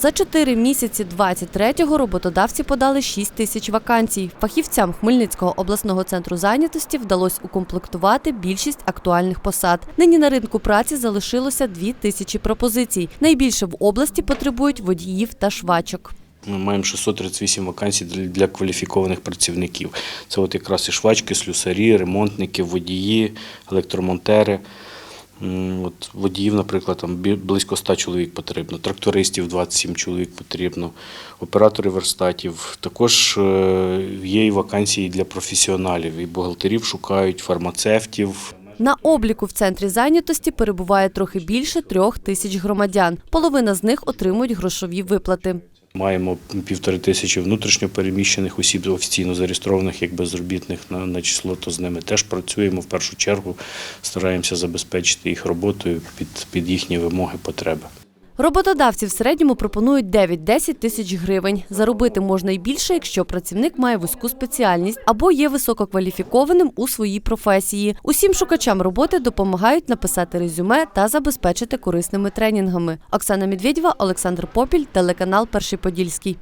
За чотири місяці 23-го роботодавці подали 6 тисяч вакансій. Фахівцям Хмельницького обласного центру зайнятості вдалося укомплектувати більшість актуальних посад. Нині на ринку праці залишилося 2 тисячі пропозицій. Найбільше в області потребують водіїв та швачок. Ми маємо 638 вакансій для, кваліфікованих працівників. Це от якраз і швачки, слюсарі, ремонтники, водії, електромонтери. От водіїв, наприклад, там близько 100 чоловік потрібно, трактористів 27 чоловік потрібно, операторів верстатів. Також е, є і вакансії для професіоналів. І бухгалтерів шукають, фармацевтів, На обліку в центрі зайнятості перебуває трохи більше трьох тисяч громадян. Половина з них отримують грошові виплати. Маємо півтори тисячі внутрішньопереміщених осіб офіційно зареєстрованих як безробітних на, на число, то з ними теж працюємо в першу чергу, стараємося забезпечити їх роботою під, під їхні вимоги, потреби. Роботодавці в середньому пропонують 9-10 тисяч гривень. Заробити можна й більше, якщо працівник має вузьку спеціальність або є висококваліфікованим у своїй професії. Усім шукачам роботи допомагають написати резюме та забезпечити корисними тренінгами. Оксана Медведєва, Олександр Попіль, телеканал Перший Подільський.